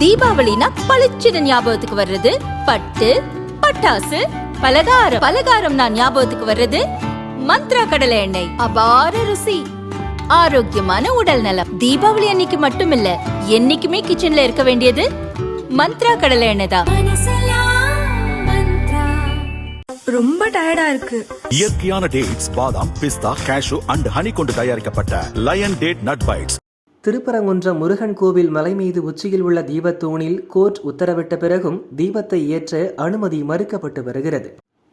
தீபாவளினா பளிச்சுன்னு ஞாபகத்துக்கு வர்றது. பட்டு பட்டாசு பலகாரம். பலகாரம் நான் ஞாபகத்துக்கு வர்றது. மந்த்ரா கடலை எண்ணெய். அபார ருசி. ஆரோக்கியமான உடல் நலம். தீபாவளி அன்னைக்கு மட்டும் இல்ல என்னைக்குமே கிச்சன்ல இருக்க வேண்டியது மந்த்ரா கடலை எண்ணெய் தான். ரொம்ப டயர்டா இருக்கு. இயற்கையான டேட்ஸ் பாதாம் பிஸ்தா கேஷு அண்ட் ஹனி கொண்டு தயாரிக்கப்பட்ட Lion date nut bites Thiruparankundram Murugan கோவில் மலை மீது உச்சியில் உள்ள தீபத்தூணில் கோர்ட் உத்தரவிட்ட பிறகும் தீபத்தை ஏற்ற அனுமதி மறுக்கப்பட்டு வருகிறது.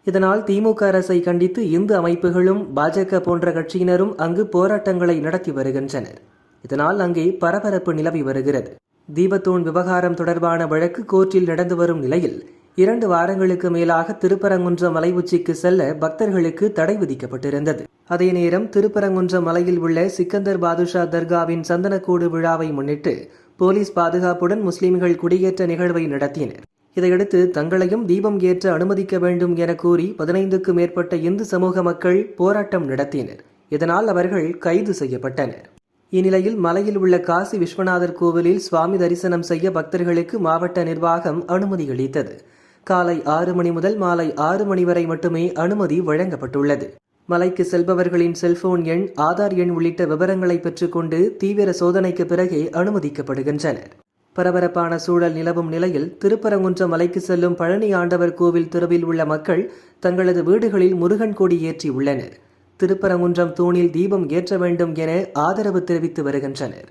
இதனால் திமுக அரசை கண்டித்து இந்து அமைப்புகளும் பாஜக போன்ற கட்சியினரும் அங்கு போராட்டங்களை நடத்தி வருகின்றனர். இதனால் அங்கே பரபரப்பு நிலவி வருகிறது. தீபத்தூண் விவகாரம் தொடர்பான வழக்கு கோர்ட்டில் நடந்து வரும் நிலையில் இரண்டு வாரங்களுக்கு மேலாக திருப்பரங்குன்ற மலை உச்சிக்கு செல்ல பக்தர்களுக்கு தடை விதிக்கப்பட்டிருந்தது. அதே நேரம் திருப்பரங்குன்ற மலையில் உள்ள சிக்கந்தர் பாதுஷா தர்காவின் சந்தனக்கூடு விழாவை முன்னிட்டு போலீஸ் பாதுகாப்புடன் முஸ்லிம்கள் குடியேற்ற நிகழ்வை நடத்தினர். இதையடுத்து தங்களையும் தீபம் ஏற்ற அனுமதிக்க வேண்டும் என கூறி பதினைந்துக்கு மேற்பட்ட இந்து சமூக மக்கள் போராட்டம் நடத்தினர். இதனால் அவர்கள் கைது செய்யப்பட்டனர். இந்நிலையில் மலையில் உள்ள காசி விஸ்வநாதர் கோவிலில் சுவாமி தரிசனம் செய்ய பக்தர்களுக்கு மாவட்ட நிர்வாகம் அனுமதி அளித்தது. காலை ஆறு மணி முதல் மாலை ஆறு மணி வரை மட்டுமே அனுமதி வழங்கப்பட்டுள்ளது. மலைக்கு செல்பவர்களின் செல்போன் எண் ஆதார் எண் உள்ளிட்ட விவரங்களை பெற்றுக்கொண்டு தீவிர சோதனைக்கு பிறகே அனுமதிக்கப்படுகின்றனர் பரபரப்பான சூழல் நிலவும் நிலையில் திருப்பரங்குன்றம் மலைக்கு செல்லும் பழனி ஆண்டவர் கோவில் தெருவில் உள்ள மக்கள் தங்களது வீடுகளில் முருகன் கொடி ஏற்றி உள்ளனர். திருப்பரங்குன்றம் தூணில் தீபம் ஏற்ற வேண்டும் என ஆதரவு தெரிவித்து வருகின்றனர்.